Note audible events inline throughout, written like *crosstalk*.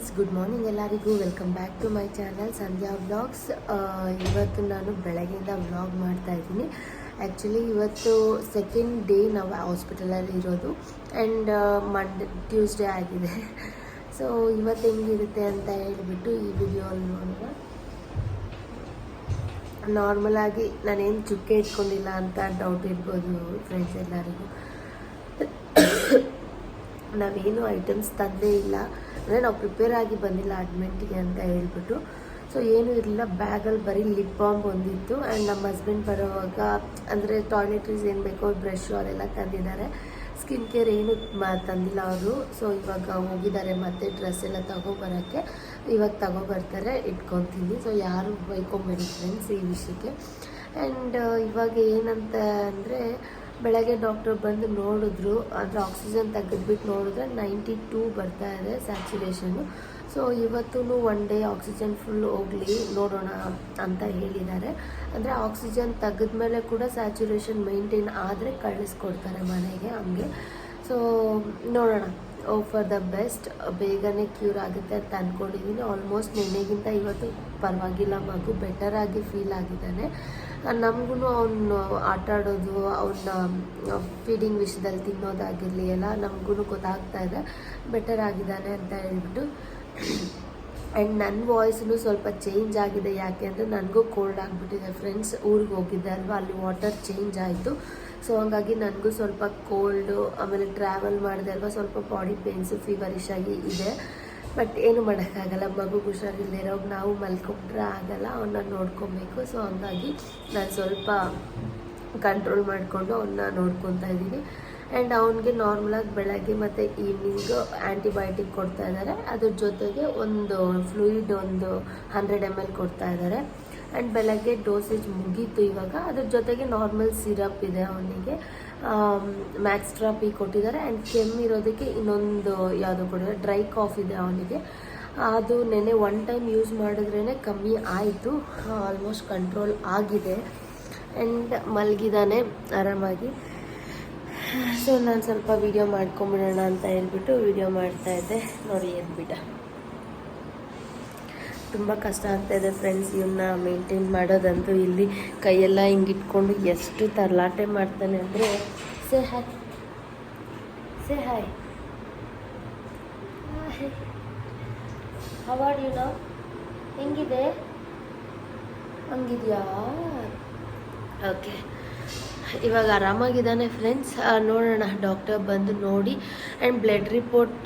Friends good morning ಎಲ್ಲರಿಗೂ welcome back to my channel Sandhya blogs ಇವತ್ತು ನಾನು ಬೆಳಗ್ಗೆಯಿಂದ ವ್ಲಾಗ್ ಮಾಡ್ತಾ ಇದ್ದೀನಿ ಆ್ಯಕ್ಚುಲಿ ಇವತ್ತು ಸೆಕೆಂಡ್ ಡೇ ನಾವು ಹಾಸ್ಪಿಟಲಲ್ಲಿ ಇರೋದು ಆ್ಯಂಡ್ ಮಂಡ್ ಟ್ಯೂಸ್ಡೇ ಆಗಿದೆ ಸೊ *laughs* ಇವತ್ತು ಹೆಂಗಿರುತ್ತೆ ಅಂತ ಹೇಳಿಬಿಟ್ಟು ಈ ವಿಡಿಯೋ ನೋಡೋಣ ನಾರ್ಮಲಾಗಿ ನಾನೇನು ಚುಕ್ಕೆ ಇಟ್ಕೊಂಡಿಲ್ಲ ಅಂತ ಡೌಟ್ ಇರ್ಬೋದು ಫ್ರೆಂಡ್ಸ್ ಎಲ್ಲರಿಗೂ ನಾವೇನು ಐಟಮ್ಸ್ ತಂದೇ ಇಲ್ಲ ಅಂದರೆ ನಾವು ಪ್ರಿಪೇರ್ ಆಗಿ ಬಂದಿಲ್ಲ ಅಡ್ಮೆಂಟಿಗೆ ಅಂತ ಹೇಳ್ಬಿಟ್ಟು ಸೊ ಏನೂ ಇರಲಿಲ್ಲ ಬ್ಯಾಗಲ್ಲಿ ಬರೀ ಲಿಪ್ ಬಾಂಬ್ ಬಂದಿತ್ತು ಆ್ಯಂಡ್ ನಮ್ಮ ಹಸ್ಬೆಂಡ್ ಬರೋವಾಗ ಅಂದರೆ ಟಾಯ್ಲೆಟ್ರೀಸ್ ಏನು ಬೇಕೋ ಬ್ರಷು ಅದೆಲ್ಲ ತಂದಿದ್ದಾರೆ ಸ್ಕಿನ್ ಕೇರ್ ಏನು ತಂದಿಲ್ಲ ಅವರು ಸೊ ಇವಾಗ ಹೋಗಿದ್ದಾರೆ ಮತ್ತೆ ಡ್ರೆಸ್ ಎಲ್ಲ ತಗೊಬರೋಕ್ಕೆ ಇವಾಗ ತಗೊಬರ್ತಾರೆ ಇಟ್ಕೊತೀನಿ ಸೊ ಯಾರು ಬೈಕೊಂಬೇಡಿ ಫ್ರೆಂಡ್ಸ್ ಈ ವಿಷಯಕ್ಕೆ ಆ್ಯಂಡ್ ಇವಾಗ ಏನಂತ ಅಂದರೆ ಬೆಳಗ್ಗೆ ಡಾಕ್ಟರ್ ಬಂದು ನೋಡಿದ್ರು ಅದರ ಆಕ್ಸಿಜನ್ ತೆಗೆದ್ಬಿಟ್ಟು ನೋಡಿದ್ರೆ ನೈಂಟಿ ಟೂ ಬರ್ತಾ ಇದೆ ಸ್ಯಾಚುರೇಷನ್ನು ಸೊ ಇವತ್ತೂ ಒನ್ ಡೇ ಆಕ್ಸಿಜನ್ ಫುಲ್ ಹೋಗಲಿ ನೋಡೋಣ ಅಂತ ಹೇಳಿದ್ದಾರೆ ಅಂದರೆ ಆಕ್ಸಿಜನ್ ತೆಗೆದ ಮೇಲೆ ಕೂಡ ಸ್ಯಾಚುರೇಷನ್ ಮೇಂಟೈನ್ ಆದರೆ ಕಳಿಸ್ಕೊಡ್ತಾರೆ ಮನೆಗೆ ಹಂಗೆ ಸೊ ನೋಡೋಣ ಓ ಫಾರ್ ದ ಬೆಸ್ಟ್ ಬೇಗನೆ ಕ್ಯೂರ್ ಆಗುತ್ತೆ ಅಂತ ಅಂದ್ಕೊಂಡಿದ್ದೀನಿ ಆಲ್ಮೋಸ್ಟ್ ನಿನ್ನೆಗಿಂತ ಇವತ್ತು ಪರವಾಗಿಲ್ಲ ಮಗು ಬೆಟರಾಗಿ ಫೀಲ್ ಆಗಿದ್ದಾನೆ ನಮಗೂ ಅವನು ಆಟ ಆಡೋದು ಅವನ್ನ ಫೀಡಿಂಗ್ ವಿಷಯದಲ್ಲಿ ತಿನ್ನೋದಾಗಿರಲಿ ಎಲ್ಲ ನಮಗೂ ಗೊತ್ತಾಗ್ತಾ ಇದೆ ಬೆಟರ್ ಆಗಿದ್ದಾನೆ ಅಂತ ಹೇಳ್ಬಿಟ್ಟು ಆ್ಯಂಡ್ ನನ್ನ ವಾಯ್ಸ್ನು ಸ್ವಲ್ಪ ಚೇಂಜ್ ಆಗಿದೆ ಯಾಕೆ ಅಂದರೆ ನನಗೂ ಕೋಲ್ಡ್ ಆಗಿಬಿಟ್ಟಿದೆ ಫ್ರೆಂಡ್ಸ್ ಊರಿಗೆ ಹೋಗಿದ್ದೆ ಅಲ್ವಾ ಅಲ್ಲಿ ವಾಟರ್ ಚೇಂಜ್ ಆಯಿತು ಸೊ ಹಾಗಾಗಿ ನನಗೂ ಸ್ವಲ್ಪ ಕೋಲ್ಡು ಆಮೇಲೆ ಟ್ರಾವೆಲ್ ಮಾಡಿದೆ ಅಲ್ವಾ ಸ್ವಲ್ಪ ಬಾಡಿ ಪೇನ್ಸು ಫೀವರಿಶ್ ಆಗಿ ಇದೆ ಬಟ್ ಏನು ಮಾಡೋಕ್ಕಾಗಲ್ಲ ಮಗು ಹುಷಾರಿಲ್ಲದಿರೋವಾಗ ನಾವು ಮಲ್ಕೊಂಡ್ರೆ ಆಗಲ್ಲ ಅವನ್ನ ನೋಡ್ಕೊಬೇಕು ಸೊ ಹಂಗಾಗಿ ನಾನು ಸ್ವಲ್ಪ ಕಂಟ್ರೋಲ್ ಮಾಡಿಕೊಂಡು ಅವನ್ನ ನೋಡ್ಕೊತಾ ಇದ್ದೀನಿ ಆ್ಯಂಡ್ ಅವನಿಗೆ ನಾರ್ಮಲಾಗಿ ಬೆಳಗ್ಗೆ ಮತ್ತು ಈವ್ನಿಂಗು ಆ್ಯಂಟಿಬಯೋಟಿಕ್ ಕೊಡ್ತಾ ಇದ್ದಾರೆ ಅದ್ರ ಜೊತೆಗೆ ಒಂದು ಫ್ಲೂಯಿಡ್ ಒಂದು ಹಂಡ್ರೆಡ್ ಎಮ್ ಎಲ್ ಕೊಡ್ತಾ ಇದ್ದಾರೆ ಆ್ಯಂಡ್ ಬೆಳಗ್ಗೆ ಡೋಸೇಜ್ ಮುಗೀತು ಇವಾಗ ಅದ್ರ ಜೊತೆಗೆ ನಾರ್ಮಲ್ ಸಿರಪ್ ಇದೆ ಅವನಿಗೆ ಮ್ಯಾಕ್ಸ್ ಡ್ರಾಪ್ ಈ ಕೊಟ್ಟಿದ್ದಾರೆ ಆ್ಯಂಡ್ ಕೆಮ್ಮಿರೋದಕ್ಕೆ ಇನ್ನೊಂದು ಯಾವುದು ಕೊಟ್ಟಿದ್ದಾರೆ ಡ್ರೈ ಕಾಫ್ ಇದೆ ಅವನಿಗೆ ಅದು ನೆನೆ ಒನ್ ಟೈಮ್ ಯೂಸ್ ಮಾಡಿದ್ರೇ ಕಮ್ಮಿ ಆಯಿತು ಆಲ್ಮೋಸ್ಟ್ ಕಂಟ್ರೋಲ್ ಆಗಿದೆ ಆ್ಯಂಡ್ ಮಲಗಿದಾನೆ ಆರಾಮಾಗಿ ಸೊ ನಾನು ಸ್ವಲ್ಪ ವೀಡಿಯೋ ಮಾಡ್ಕೊಂಬಿಡೋಣ ಅಂತ ಹೇಳ್ಬಿಟ್ಟು ವೀಡಿಯೋ ಮಾಡ್ತಾಯಿದ್ದೆ ನೋಡಿ ಎದ್ಬಿಟ್ಟ ತುಂಬ ಕಷ್ಟ ಆಗ್ತಾಯಿದೆ ಫ್ರೆಂಡ್ಸ್ ಇವನ್ನ ಮೇಂಟೈನ್ ಮಾಡೋದಂತೂ ಇಲ್ಲಿ ಕೈಯೆಲ್ಲ ಹಿಂಗಿಟ್ಕೊಂಡು ಇಟ್ಕೊಂಡು ಎಷ್ಟು ತರಲಾಟೆ ಮಾಡ್ತಾನೆ ಅಂದರೆ say hi say hi award you ನಾವು ಹೆಂಗಿದೆ ಹಂಗಿದೆಯಾ ಓಕೆ ಇವಾಗ ಆರಾಮಾಗಿದ್ದಾನೆ ಫ್ರೆಂಡ್ಸ್ ನೋಡೋಣ ಡಾಕ್ಟರ್ ಬಂದು ನೋಡಿ ಆ್ಯಂಡ್ ಬ್ಲಡ್ ರಿಪೋರ್ಟ್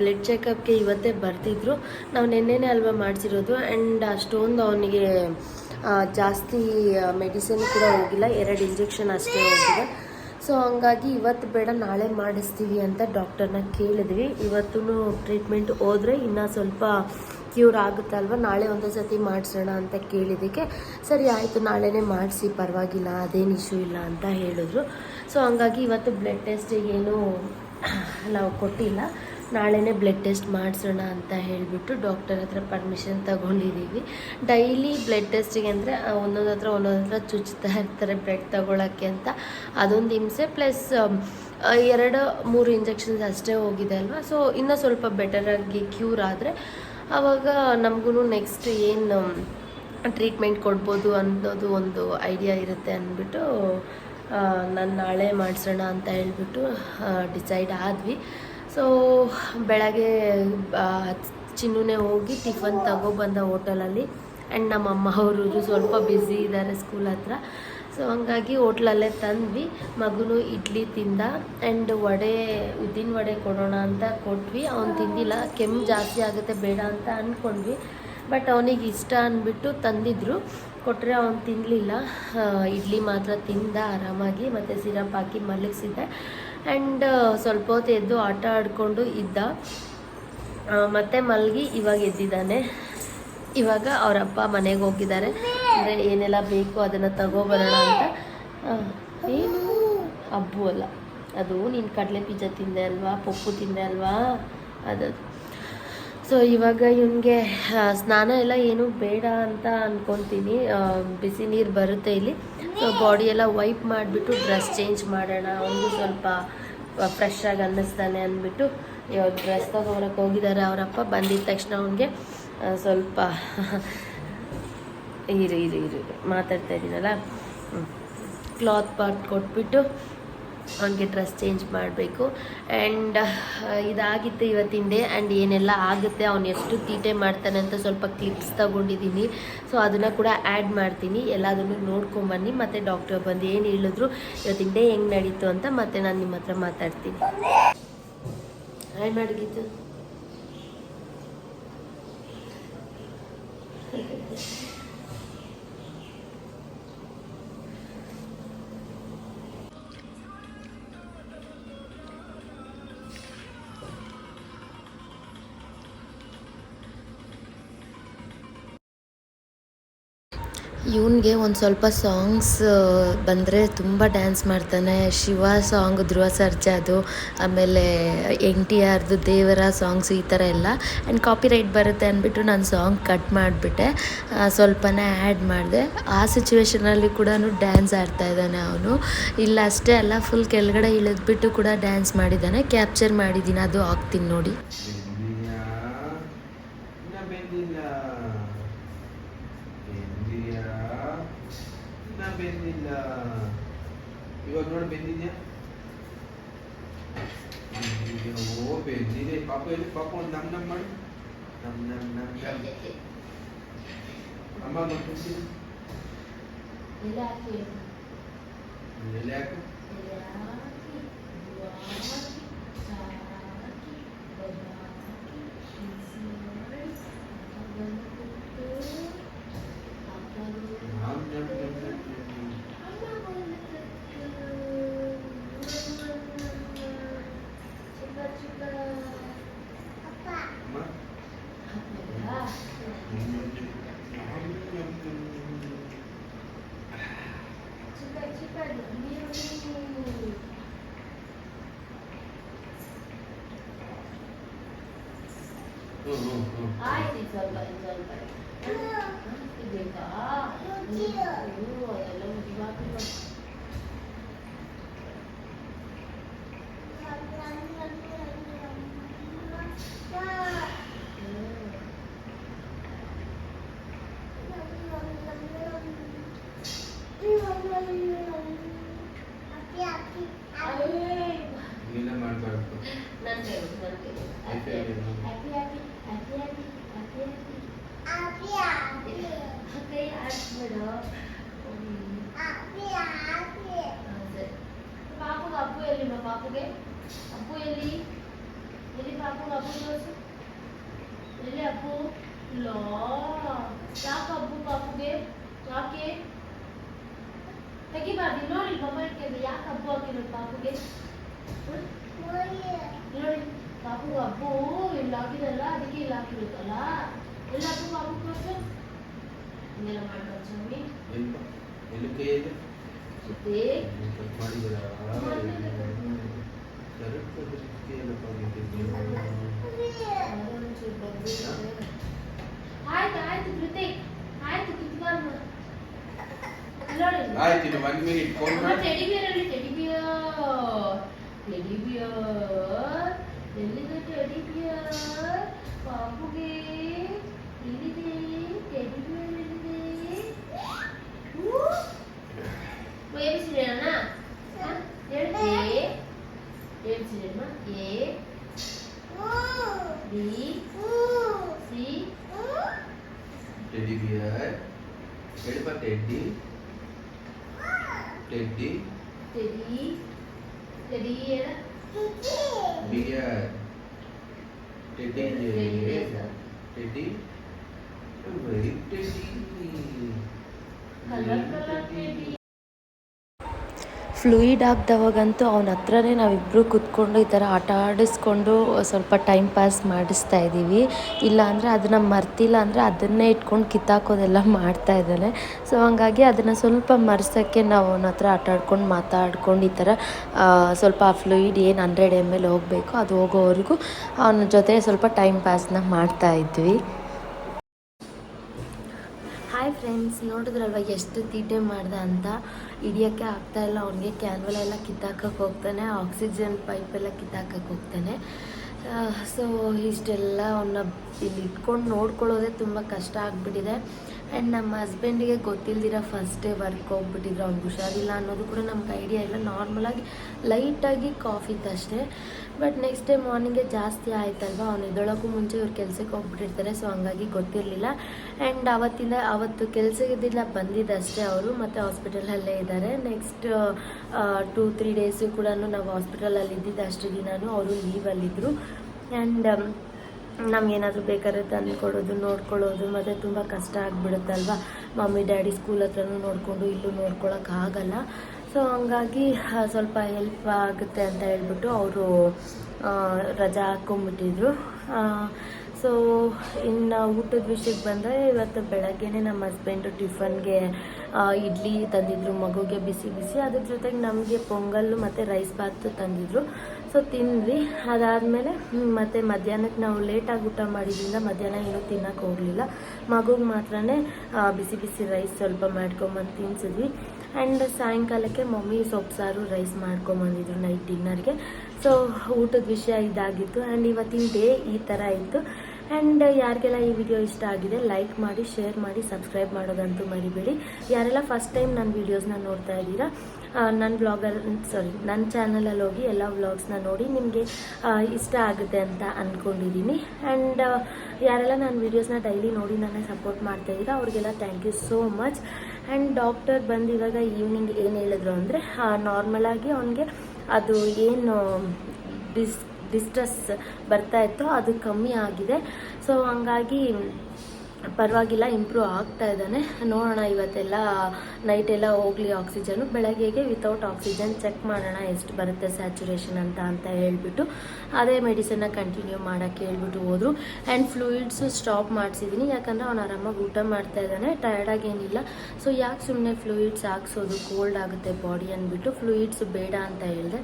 ಬ್ಲಡ್ ಚೆಕಪ್ಗೆ ಇವತ್ತೇ ಬರ್ತಿದ್ರು ನಾವು ನಿನ್ನೆನೆ ಅಲ್ವಾ ಮಾಡಿಸಿರೋದು ಆ್ಯಂಡ್ ಅಷ್ಟೊಂದು ಅವನಿಗೆ ಜಾಸ್ತಿ ಮೆಡಿಸಿನ್ ಕೂಡ ಹೋಗಿಲ್ಲ ಎರಡು ಇಂಜೆಕ್ಷನ್ ಅಷ್ಟೇ ಹೋಗಿದೆ ಸೊ ಹಂಗಾಗಿ ಇವತ್ತು ಬೇಡ ನಾಳೆ ಮಾಡಿಸ್ತೀವಿ ಅಂತ ಡಾಕ್ಟರ್ನ ಕೇಳಿದ್ವಿ ಇವತ್ತು ಟ್ರೀಟ್ಮೆಂಟ್ ಹೋದರೆ ಇನ್ನೂ ಸ್ವಲ್ಪ ಕ್ಯೂರ್ ಆಗುತ್ತಲ್ವ ನಾಳೆ ಒಂದು ಸತಿ ಮಾಡಿಸೋಣ ಅಂತ ಕೇಳಿದ್ದಕ್ಕೆ ಸರಿ ಆಯಿತು ನಾಳೆನೇ ಮಾಡಿಸಿ ಪರವಾಗಿಲ್ಲ ಅದೇನು ಇಶ್ಯೂ ಇಲ್ಲ ಅಂತ ಹೇಳಿದ್ರು ಸೊ ಹಂಗಾಗಿ ಇವತ್ತು ಬ್ಲಡ್ ಟೆಸ್ಟಿಗೆ ಏನು ನಾವು ಕೊಟ್ಟಿಲ್ಲ ನಾಳೆನೇ ಬ್ಲಡ್ ಟೆಸ್ಟ್ ಮಾಡಿಸೋಣ ಅಂತ ಹೇಳಿಬಿಟ್ಟು ಡಾಕ್ಟರ್ ಹತ್ರ ಪರ್ಮಿಷನ್ ತಗೊಂಡಿದ್ದೀವಿ ಡೈಲಿ ಬ್ಲಡ್ ಟೆಸ್ಟಿಗೆ ಅಂದರೆ ಒಂದೊಂದು ಹತ್ರ ಒಂದೊಂದು ಹತ್ರ ಚುಚ್ಚುತ್ತಾ ಇರ್ತಾರೆ ಬ್ಲಡ್ ತಗೊಳ್ಳೋಕ್ಕೆ ಅಂತ ಅದೊಂದು ಹಿಂಸೆ ಪ್ಲಸ್ ಎರಡು ಮೂರು ಇಂಜೆಕ್ಷನ್ಸ್ ಅಷ್ಟೇ ಹೋಗಿದೆ ಅಲ್ವಾ ಸೊ ಇನ್ನೂ ಸ್ವಲ್ಪ ಬೆಟರಾಗಿ ಕ್ಯೂರ್ ಆದರೆ ಆವಾಗ ನಮಗೂ ನೆಕ್ಸ್ಟ್ ಏನು ಟ್ರೀಟ್ಮೆಂಟ್ ಕೊಡ್ಬೋದು ಅನ್ನೋದು ಒಂದು ಐಡಿಯಾ ಇರುತ್ತೆ ಅಂದ್ಬಿಟ್ಟು ನಾನು ನಾಳೆ ಮಾಡಿಸೋಣ ಅಂತ ಹೇಳ್ಬಿಟ್ಟು ಡಿಸೈಡ್ ಆದ್ವಿ ಸೊ ಬೆಳಗ್ಗೆ ಚಿನ್ನುನೇ ಹೋಗಿ ಟಿಫನ್ ತಗೊಬಂದ ಹೋಟೆಲಲ್ಲಿ ಆ್ಯಂಡ್ ನಮ್ಮ ಅಮ್ಮ ಅವರು ಸ್ವಲ್ಪ ಬ್ಯುಸಿ ಇದ್ದಾರೆ ಸ್ಕೂಲ್ ಹತ್ರ ಸೊ ಹಂಗಾಗಿ ಹೋಟ್ಲಲ್ಲೇ ತಂದ್ವಿ ಮಗುನು ಇಡ್ಲಿ ತಿಂದ ಆ್ಯಂಡ್ ವಡೆ ಉದ್ದಿನ ವಡೆ ಕೊಡೋಣ ಅಂತ ಕೊಟ್ವಿ ಅವ್ನು ತಿಂದಿಲ್ಲ ಕೆಮ್ಮು ಜಾಸ್ತಿ ಆಗುತ್ತೆ ಬೇಡ ಅಂತ ಅಂದ್ಕೊಂಡ್ವಿ ಬಟ್ ಅವನಿಗೆ ಇಷ್ಟ ಅಂದ್ಬಿಟ್ಟು ತಂದಿದ್ರು ಕೊಟ್ಟರೆ ಅವನು ತಿನ್ನಲಿಲ್ಲ ಇಡ್ಲಿ ಮಾತ್ರ ತಿಂದ ಆರಾಮಾಗಿ ಮತ್ತು ಸಿರಪ್ ಹಾಕಿ ಮಲಗಿಸಿದ್ದೆ ಆ್ಯಂಡ್ ಸ್ವಲ್ಪ ಹೊತ್ತು ಎದ್ದು ಆಟ ಆಡಿಕೊಂಡು ಇದ್ದ ಮತ್ತು ಮಲಗಿ ಇವಾಗ ಎದ್ದಿದ್ದಾನೆ ಇವಾಗ ಅವರಪ್ಪ ಮನೆಗೆ ಹೋಗಿದ್ದಾರೆ ಅಂದರೆ ಏನೆಲ್ಲ ಬೇಕು ಅದನ್ನು ತಗೋಬರೋಣ ಅಂತ ಏನು ಹಬ್ಬು ಅಲ್ಲ ಅದು ನೀನು ಕಡಲೆ ಪಿಜ್ಜಾ ತಿಂದೆ ಅಲ್ವಾ ಪಪ್ಪು ತಿಂದೆ ಅಲ್ವಾ ಅದು ಸೊ ಇವಾಗ ಇವನಿಗೆ ಸ್ನಾನ ಎಲ್ಲ ಏನೂ ಬೇಡ ಅಂತ ಅಂದ್ಕೊತೀನಿ ಬಿಸಿ ನೀರು ಬರುತ್ತೆ ಇಲ್ಲಿ ಸೊ ಬಾಡಿ ಎಲ್ಲ ವೈಪ್ ಮಾಡಿಬಿಟ್ಟು ಡ್ರೆಸ್ ಚೇಂಜ್ ಮಾಡೋಣ ಒಂದು ಸ್ವಲ್ಪ ಫ್ರೆಶ್ ಆಗಿ ಅನ್ನಿಸ್ತಾನೆ ಅಂದ್ಬಿಟ್ಟು ಇವಾಗ ಡ್ರೆಸ್ ತಗೊಳಕ್ಕೆ ಹೋಗಿದ್ದಾರೆ ಅವರಪ್ಪ ಬಂದಿದ ತಕ್ಷಣ ಅವನಿಗೆ ಸ್ವಲ್ಪ ಇರು ಇರು ಇರು ಮಾತಾಡ್ತಾ ಇದ್ದೀನಲ್ಲ ಕ್ಲಾತ್ ಪಾರ್ಟ್ ಕೊಟ್ಬಿಟ್ಟು ಅವನಿಗೆ ಡ್ರೆಸ್ ಚೇಂಜ್ ಮಾಡಬೇಕು ಆ್ಯಂಡ್ ಇದಾಗಿತ್ತು ಡೇ ಆ್ಯಂಡ್ ಏನೆಲ್ಲ ಆಗುತ್ತೆ ಅವನು ಎಷ್ಟು ತೀಟೆ ಮಾಡ್ತಾನೆ ಅಂತ ಸ್ವಲ್ಪ ಕ್ಲಿಪ್ಸ್ ತಗೊಂಡಿದ್ದೀನಿ ಸೊ ಅದನ್ನು ಕೂಡ ಆ್ಯಡ್ ಮಾಡ್ತೀನಿ ಎಲ್ಲದನ್ನು ನೋಡ್ಕೊಂಬನ್ನಿ ಮತ್ತು ಡಾಕ್ಟರ್ ಬಂದು ಏನು ಹೇಳಿದ್ರು ಇವತ್ತಿನ ಡೇ ಹೆಂಗೆ ನಡೀತು ಅಂತ ಮತ್ತೆ ನಾನು ನಿಮ್ಮ ಹತ್ರ ಮಾತಾಡ್ತೀನಿ Thank *laughs* you. ಇವನಿಗೆ ಒಂದು ಸ್ವಲ್ಪ ಸಾಂಗ್ಸ್ ಬಂದರೆ ತುಂಬ ಡ್ಯಾನ್ಸ್ ಮಾಡ್ತಾನೆ ಶಿವ ಸಾಂಗ್ ಧ್ರುವ ಸರ್ಜಾದು ಆಮೇಲೆ ಎನ್ ಟಿ ಆರ್ದು ದೇವರ ಸಾಂಗ್ಸ್ ಈ ಥರ ಎಲ್ಲ ಆ್ಯಂಡ್ ಕಾಪಿ ರೈಟ್ ಬರುತ್ತೆ ಅಂದ್ಬಿಟ್ಟು ನಾನು ಸಾಂಗ್ ಕಟ್ ಮಾಡಿಬಿಟ್ಟೆ ಸ್ವಲ್ಪನೇ ಆ್ಯಡ್ ಮಾಡಿದೆ ಆ ಸಿಚುವೇಷನಲ್ಲಿ ಕೂಡ ಡ್ಯಾನ್ಸ್ ಆಡ್ತಾ ಇದ್ದಾನೆ ಅವನು ಇಲ್ಲ ಅಷ್ಟೇ ಅಲ್ಲ ಫುಲ್ ಕೆಳಗಡೆ ಇಳಿದ್ಬಿಟ್ಟು ಕೂಡ ಡ್ಯಾನ್ಸ್ ಮಾಡಿದ್ದಾನೆ ಕ್ಯಾಪ್ಚರ್ ಮಾಡಿದ್ದೀನಿ ಅದು ಹಾಕ್ತೀನಿ ನೋಡಿ પહેલી પાપો નામ નામ મળી નામ નામ નામ નામ અમ્મા Thank you. 哎，你真棒，真棒。aku eli eli papu papu terus eli aku lo cak abu papu ke cak ke lagi badi nori papu ke dia abu aku lo papu ke ನೋಡಿ ಪಾಪು ಅಪ್ಪು ಇಲ್ಲಿ ಹಾಕಿದಲ್ಲ ಅದಕ್ಕೆ ಇಲ್ಲಿ ಹಾಕಿರುತ್ತಲ್ಲ ಎಲ್ಲ ಅಪ್ಪು ಪಾಪು ಕೊಡ್ಸು ಹಿಂಗೆಲ್ಲ ಮಾಡ್ತಾರೆ ಸ್ವಾಮಿ ಎಲ್ಲಿ ಕೈ ಇದೆ ಸುತ್ತೇ ಮಾಡಿದಾರ ಕರೆಕ್ಟ್ ಆಯ್ತು ಆಯ್ತು ಕೃತಿಕ್ ಆಯ್ತು ಕಿತ್ಬಾರ್ದು ಮಿನಿಟ್ ಫೋನ್ ಮಾಡಿ ಟೆಡಿ ಬಿಯರ್ ಟೆಡಿ ಬಿಯರ್ ಎಲ್ಲಿದೆ teddy bear Beer. Teddy. Teddy. Very pretty. Color teddy. Fluid ಆಗ್ದವಾಗಂತೂ ಅವನ ಹತ್ರನೇ ನಾವಿಬ್ಬರು ಕೂತ್ಕೊಂಡು ಈ ಥರ ಆಟ ಆಡಿಸ್ಕೊಂಡು ಸ್ವಲ್ಪ ಟೈಮ್ ಪಾಸ್ ಮಾಡಿಸ್ತಾ ಇದ್ದೀವಿ ಇಲ್ಲಾಂದರೆ ಅದನ್ನು ಮರ್ತಿಲ್ಲ ಅಂದರೆ ಅದನ್ನೇ ಇಟ್ಕೊಂಡು ಕಿತ್ತಾಕೋದೆಲ್ಲ ಮಾಡ್ತಾ ಇದ್ದಾನೆ ಸೊ ಹಂಗಾಗಿ ಅದನ್ನು ಸ್ವಲ್ಪ ಮರ್ಸೋಕ್ಕೆ ನಾವು ಅವನ ಹತ್ರ ಆಟ ಆಡ್ಕೊಂಡು ಮಾತಾಡ್ಕೊಂಡು ಈ ಥರ ಸ್ವಲ್ಪ ಆ ಫ್ಲೂಯಿಡ್ ಏನು ಹಂಡ್ರೆಡ್ ಎಮ್ ಎಲ್ ಹೋಗಬೇಕು ಅದು ಹೋಗೋವರೆಗೂ ಅವನ ಜೊತೆ ಸ್ವಲ್ಪ ಟೈಮ್ ಪಾಸ್ನ ಮಾಡ್ತಾ ಇದ್ವಿ ಫ್ರೆಂಡ್ಸ್ ನೋಡಿದ್ರಲ್ವ ಎಷ್ಟು ತೀಟೆ ಮಾಡ್ದೆ ಅಂತ ಹಿಡಿಯೋಕ್ಕೆ ಇಲ್ಲ ಅವ್ನಿಗೆ ಕ್ಯಾನ್ವಲ್ ಎಲ್ಲ ಕಿತ್ತಾಕಕ್ಕೆ ಹೋಗ್ತಾನೆ ಆಕ್ಸಿಜನ್ ಪೈಪ್ ಎಲ್ಲ ಕಿತ್ತಾಕಕ್ಕೆ ಹೋಗ್ತಾನೆ ಸೊ ಇಷ್ಟೆಲ್ಲ ಅವನ್ನ ಇಲ್ಲಿ ಇಟ್ಕೊಂಡು ನೋಡ್ಕೊಳ್ಳೋದೇ ತುಂಬ ಕಷ್ಟ ಆಗಿಬಿಟ್ಟಿದೆ ಆ್ಯಂಡ್ ನಮ್ಮ ಹಸ್ಬೆಂಡಿಗೆ ಗೊತ್ತಿಲ್ದಿರ ಫಸ್ಟ್ ಡೇ ವರ್ಕ್ ಹೋಗ್ಬಿಟ್ಟಿದ್ರು ಅವ್ನಿಗೆ ಹುಷಾರಿಲ್ಲ ಅನ್ನೋದು ಕೂಡ ನಮ್ಗೆ ಐಡಿಯಾ ಇಲ್ಲ ನಾರ್ಮಲಾಗಿ ಲೈಟಾಗಿ ಕಾಫಿ ಅಷ್ಟೇ ಬಟ್ ನೆಕ್ಸ್ಟ್ ಡೇ ಮಾರ್ನಿಂಗೇ ಜಾಸ್ತಿ ಆಯ್ತಲ್ವ ಅವ್ನು ಇದೊಳಕ್ಕೂ ಮುಂಚೆ ಇವ್ರು ಕೆಲಸಕ್ಕೆ ಹೋಗ್ಬಿಟ್ಟಿರ್ತಾರೆ ಸೊ ಹಂಗಾಗಿ ಗೊತ್ತಿರಲಿಲ್ಲ ಆ್ಯಂಡ್ ಅವತ್ತಿಂದ ಅವತ್ತು ಕೆಲಸದಿಂದ ಬಂದಿದ್ದಷ್ಟೇ ಅವರು ಮತ್ತು ಹಾಸ್ಪಿಟಲಲ್ಲೇ ಇದ್ದಾರೆ ನೆಕ್ಸ್ಟ್ ಟೂ ತ್ರೀ ಡೇಸು ಕೂಡ ನಾವು ಹಾಸ್ಪಿಟಲಲ್ಲಿ ಇದ್ದಿದ್ದು ಅಷ್ಟು ದಿನವೂ ಅವರು ಲೀವಲ್ಲಿದ್ದರು ಆ್ಯಂಡ್ um, ನಮಗೇನಾದರೂ ಬೇಕಾದ್ರೆ ತಂದು ಕೊಡೋದು ನೋಡ್ಕೊಳ್ಳೋದು ಮತ್ತು ತುಂಬ ಕಷ್ಟ ಆಗಿಬಿಡುತ್ತಲ್ವ ಮಮ್ಮಿ ಡ್ಯಾಡಿ ಸ್ಕೂಲ್ ಹತ್ರನೂ ನೋಡಿಕೊಂಡು ಇಲ್ಲೂ ನೋಡ್ಕೊಳಕ್ಕೆ ಆಗಲ್ಲ ಸೊ ಹಂಗಾಗಿ ಸ್ವಲ್ಪ ಹೆಲ್ಪ್ ಆಗುತ್ತೆ ಅಂತ ಹೇಳ್ಬಿಟ್ಟು ಅವರು ರಜಾ ಹಾಕ್ಕೊಂಬಿಟ್ಟಿದ್ರು ಸೊ ಇನ್ನು ಊಟದ ವಿಷಯಕ್ಕೆ ಬಂದರೆ ಇವತ್ತು ಬೆಳಗ್ಗೆನೆ ನಮ್ಮ ಹಸ್ಬೆಂಡು ಟಿಫನ್ಗೆ ಇಡ್ಲಿ ತಂದಿದ್ರು ಮಗುಗೆ ಬಿಸಿ ಬಿಸಿ ಅದ್ರ ಜೊತೆಗೆ ನಮಗೆ ಪೊಂಗಲ್ಲು ಮತ್ತು ರೈಸ್ ಬಾತು ತಂದಿದ್ರು ಸೊ ತಿಂದ್ವಿ ಅದಾದಮೇಲೆ ಮತ್ತು ಮಧ್ಯಾಹ್ನಕ್ಕೆ ನಾವು ಲೇಟಾಗಿ ಊಟ ಮಾಡಿದ್ರಿಂದ ಮಧ್ಯಾಹ್ನ ಏನೂ ತಿನ್ನೋಕೆ ಹೋಗಲಿಲ್ಲ ಮಗುಗೆ ಮಾತ್ರ ಬಿಸಿ ಬಿಸಿ ರೈಸ್ ಸ್ವಲ್ಪ ಮಾಡ್ಕೊಂಬಂದು ತಿನ್ಸಿದ್ವಿ ಆ್ಯಂಡ್ ಸಾಯಂಕಾಲಕ್ಕೆ ಮಮ್ಮಿ ಸೊಪ್ಸಾರು ರೈಸ್ ಮಾಡ್ಕೊಂಬಂದಿದ್ರು ನೈಟ್ ಡಿನ್ನರ್ಗೆ ಸೊ ಊಟದ ವಿಷಯ ಇದಾಗಿತ್ತು ಆ್ಯಂಡ್ ಇವತ್ತಿನ ಡೇ ಈ ಥರ ಇತ್ತು ಆ್ಯಂಡ್ ಯಾರಿಗೆಲ್ಲ ಈ ವಿಡಿಯೋ ಇಷ್ಟ ಆಗಿದೆ ಲೈಕ್ ಮಾಡಿ ಶೇರ್ ಮಾಡಿ ಸಬ್ಸ್ಕ್ರೈಬ್ ಮಾಡೋದಂತೂ ಮರಿಬೇಡಿ ಯಾರೆಲ್ಲ ಫಸ್ಟ್ ಟೈಮ್ ನನ್ನ ವೀಡಿಯೋಸ್ನ ನೋಡ್ತಾ ಇದ್ದೀರಾ ನನ್ನ ಬ್ಲಾಗಲ್ಲಿ ಸಾರಿ ನನ್ನ ಚಾನಲಲ್ಲಿ ಹೋಗಿ ಎಲ್ಲ ವ್ಲಾಗ್ಸ್ನ ನೋಡಿ ನಿಮಗೆ ಇಷ್ಟ ಆಗುತ್ತೆ ಅಂತ ಅಂದ್ಕೊಂಡಿದ್ದೀನಿ ಆ್ಯಂಡ್ ಯಾರೆಲ್ಲ ನಾನು ವೀಡಿಯೋಸ್ನ ಡೈಲಿ ನೋಡಿ ನನ್ನ ಸಪೋರ್ಟ್ ಮಾಡ್ತಾ ಇದ್ದೀರಾ ಅವ್ರಿಗೆಲ್ಲ thank you so much and doctor ಬಂದು ಈವ್ನಿಂಗ್ ಏನು ಹೇಳಿದ್ರು ಅಂದರೆ ನಾರ್ಮಲಾಗಿ ಅವನಿಗೆ ಅದು ಏನು ಡಿಸ್ ಡಿಸ್ಟ್ರೆಸ್ ಬರ್ತಾ ಇತ್ತು ಅದು ಕಮ್ಮಿ ಆಗಿದೆ ಸೊ ಹಂಗಾಗಿ ಪರವಾಗಿಲ್ಲ ಇಂಪ್ರೂವ್ ಆಗ್ತಾ ಇದ್ದಾನೆ ನೋಡೋಣ ಇವತ್ತೆಲ್ಲ ನೈಟೆಲ್ಲ ಹೋಗಲಿ ಆಕ್ಸಿಜನ್ ಬೆಳಗ್ಗೆಗೆ ವಿತೌಟ್ ಆಕ್ಸಿಜನ್ ಚೆಕ್ ಮಾಡೋಣ ಎಷ್ಟು ಬರುತ್ತೆ ಸ್ಯಾಚುರೇಷನ್ ಅಂತ ಅಂತ ಹೇಳ್ಬಿಟ್ಟು ಅದೇ ಮೆಡಿಸನ್ನ ಕಂಟಿನ್ಯೂ ಮಾಡೋಕ್ಕೆ ಹೇಳ್ಬಿಟ್ಟು ಹೋದರು ಆ್ಯಂಡ್ ಫ್ಲೂಯಿಡ್ಸು ಸ್ಟಾಪ್ ಮಾಡಿಸಿದ್ದೀನಿ ಯಾಕಂದರೆ ಅವನು ಆರಾಮಾಗಿ ಊಟ ಮಾಡ್ತಾ ಇದ್ದಾನೆ ಟಯರ್ಡಾಗಿ ಏನಿಲ್ಲ ಸೊ ಯಾಕೆ ಸುಮ್ಮನೆ ಫ್ಲೂಯಿಡ್ಸ್ ಹಾಕ್ಸೋದು ಕೋಲ್ಡ್ ಆಗುತ್ತೆ ಬಾಡಿ ಅಂದ್ಬಿಟ್ಟು ಫ್ಲೂಯಿಡ್ಸ್ ಬೇಡ ಅಂತ ಹೇಳಿದೆ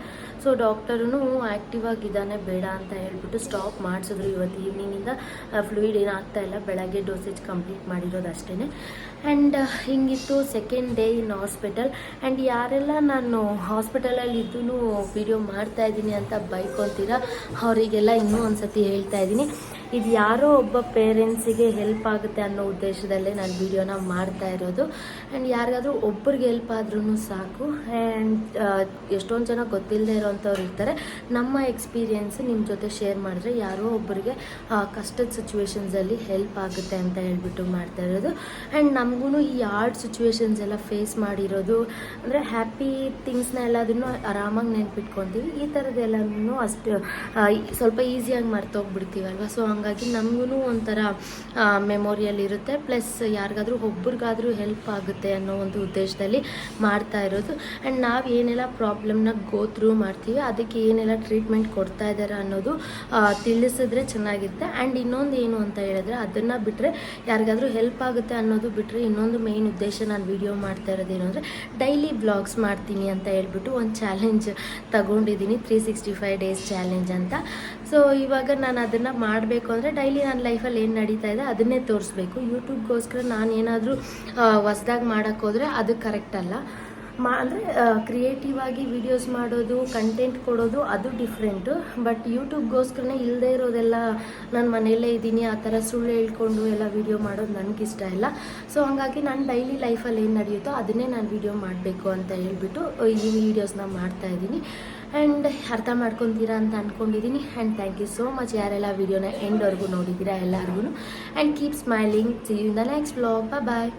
ಸೊ ಡಾಕ್ಟರೂ ಆ್ಯಕ್ಟಿವ್ ಆಗಿದ್ದಾನೆ ಬೇಡ ಅಂತ ಹೇಳ್ಬಿಟ್ಟು ಸ್ಟಾಪ್ ಮಾಡಿಸಿದ್ರು ಇವತ್ತು ಈವ್ನಿಂಗಿಂದ ಫ್ಲೂಯಿಡ್ ಏನಾಗ್ತಾ ಇಲ್ಲ ಬೆಳಗ್ಗೆ ಡೋಸೇಜ್ ಕಂಪ್ಲೀಟ್ ಮಾಡಿರೋದು ಅಷ್ಟೇ and ಹಿಂಗಿತ್ತು second day in hospital and ಯಾರೆಲ್ಲ ನಾನು ಹಾಸ್ಪಿಟಲಲ್ಲಿ ಇದ್ದೂ ವಿಡಿಯೋ ಮಾಡ್ತಾ ಇದ್ದೀನಿ ಅಂತ ಬೈಕೊಂತೀರ ಅವರಿಗೆಲ್ಲ ಇನ್ನೂ ಒಂದು ಸತಿ ಹೇಳ್ತಾ ಇದ್ದೀನಿ ಇದು ಯಾರೋ ಒಬ್ಬ ಪೇರೆಂಟ್ಸಿಗೆ ಹೆಲ್ಪ್ ಆಗುತ್ತೆ ಅನ್ನೋ ಉದ್ದೇಶದಲ್ಲೇ ನಾನು ವಿಡಿಯೋನ ಮಾಡ್ತಾ ಇರೋದು ಆ್ಯಂಡ್ ಯಾರಿಗಾದ್ರೂ ಒಬ್ಬರಿಗೆ ಹೆಲ್ಪ್ ಆದ್ರೂ ಸಾಕು ಆ್ಯಂಡ್ ಎಷ್ಟೊಂದು ಜನ ಗೊತ್ತಿಲ್ಲದೆ ಇರೋವಂಥವ್ರು ಇರ್ತಾರೆ ನಮ್ಮ ಎಕ್ಸ್ಪೀರಿಯೆನ್ಸ್ ನಿಮ್ಮ ಜೊತೆ ಶೇರ್ ಮಾಡಿದ್ರೆ ಯಾರೋ ಒಬ್ಬರಿಗೆ ಕಷ್ಟದ ಸಿಚುವೇಶನ್ಸಲ್ಲಿ ಹೆಲ್ಪ್ ಆಗುತ್ತೆ ಅಂತ ಹೇಳ್ಬಿಟ್ಟು ಮಾಡ್ತಾ ಇರೋದು ಆ್ಯಂಡ್ ನಮಗೂ ಈ ಆರ್ಡ್ ಸಿಚುವೇಶನ್ಸ್ ಎಲ್ಲ ಫೇಸ್ ಮಾಡಿರೋದು ಅಂದರೆ ಹ್ಯಾಪಿ ಥಿಂಗ್ಸ್ನ ಎಲ್ಲದನ್ನು ಆರಾಮಾಗಿ ನೆನ್ಪಿಟ್ಕೊತೀವಿ ಈ ಥರದ್ದೆಲ್ಲನೂ ಅಷ್ಟು ಸ್ವಲ್ಪ ಈಸಿಯಾಗಿ ಮರ್ತೋಗ್ಬಿಡ್ತೀವಲ್ವ ಸೊ ಹಾಗಾಗಿ ನಮಗೂ ಒಂಥರ ಇರುತ್ತೆ ಪ್ಲಸ್ ಯಾರಿಗಾದ್ರೂ ಒಬ್ರಿಗಾದ್ರೂ ಹೆಲ್ಪ್ ಆಗುತ್ತೆ ಅನ್ನೋ ಒಂದು ಉದ್ದೇಶದಲ್ಲಿ ಮಾಡ್ತಾ ಇರೋದು ಆ್ಯಂಡ್ ನಾವು ಏನೆಲ್ಲ ಪ್ರಾಬ್ಲಮ್ನ ಗೋ ಥ್ರೂ ಮಾಡ್ತೀವಿ ಅದಕ್ಕೆ ಏನೆಲ್ಲ ಟ್ರೀಟ್ಮೆಂಟ್ ಕೊಡ್ತಾ ಇದ್ದಾರೆ ಅನ್ನೋದು ತಿಳಿಸಿದ್ರೆ ಚೆನ್ನಾಗಿರುತ್ತೆ ಆ್ಯಂಡ್ ಇನ್ನೊಂದು ಏನು ಅಂತ ಹೇಳಿದ್ರೆ ಅದನ್ನು ಬಿಟ್ಟರೆ ಯಾರಿಗಾದ್ರೂ ಹೆಲ್ಪ್ ಆಗುತ್ತೆ ಅನ್ನೋದು ಬಿಟ್ಟರೆ ಇನ್ನೊಂದು ಮೇನ್ ಉದ್ದೇಶ ನಾನು ವೀಡಿಯೋ ಮಾಡ್ತಾ ಇರೋದೇನು ಅಂದರೆ ಡೈಲಿ ಬ್ಲಾಗ್ಸ್ ಮಾಡ್ತೀನಿ ಅಂತ ಹೇಳ್ಬಿಟ್ಟು ಒಂದು ಚಾಲೆಂಜ್ ತಗೊಂಡಿದ್ದೀನಿ three sixty five days challenge ಅಂತ ಸೊ ಇವಾಗ ನಾನು ಅದನ್ನು ಮಾಡಬೇಕು ಅಂದರೆ ಡೈಲಿ ನನ್ನ ಲೈಫಲ್ಲಿ ಏನು ನಡೀತಾ ಇದೆ ಅದನ್ನೇ ತೋರಿಸ್ಬೇಕು ಯೂಟ್ಯೂಬ್ಗೋಸ್ಕರ ನಾನು ಏನಾದರೂ ಹೊಸ್ದಾಗಿ ಮಾಡೋಕ್ಕೋದ್ರೆ ಅದು ಕರೆಕ್ಟ್ ಅಲ್ಲ ಮಾ ಅಂದರೆ ಕ್ರಿಯೇಟಿವ್ ಆಗಿ ವಿಡಿಯೋಸ್ ಮಾಡೋದು ಕಂಟೆಂಟ್ ಕೊಡೋದು ಅದು ಡಿಫ್ರೆಂಟು ಬಟ್ ಯೂಟ್ಯೂಬ್ಗೋಸ್ಕರನೇ ಇಲ್ಲದೆ ಇರೋದೆಲ್ಲ ನಾನು ಮನೆಯಲ್ಲೇ ಇದ್ದೀನಿ ಆ ಥರ ಸುಳ್ಳು ಹೇಳ್ಕೊಂಡು ಎಲ್ಲ ವೀಡಿಯೋ ಮಾಡೋದು ನನಗಿಷ್ಟ ಇಲ್ಲ ಸೊ ಹಂಗಾಗಿ ನಾನು ಡೈಲಿ ಲೈಫಲ್ಲಿ ಏನು ನಡೆಯುತ್ತೋ ಅದನ್ನೇ ನಾನು ವೀಡಿಯೋ ಮಾಡಬೇಕು ಅಂತ ಹೇಳ್ಬಿಟ್ಟು ಈ ವೀಡಿಯೋಸ್ನ ಮಾಡ್ತಾಯಿದ್ದೀನಿ ಆ್ಯಂಡ್ ಅರ್ಥ ಮಾಡ್ಕೊತೀರಾ ಅಂತ ಅಂದ್ಕೊಂಡಿದ್ದೀನಿ and thank you so much ಯಾರೆಲ್ಲ ವೀಡಿಯೋನ ಎಂಡ್ವರೆಗೂ ನೋಡಿದ್ದೀರಾ ಎಲ್ಲರಿಗೂ and keep smiling see you in the next blog bye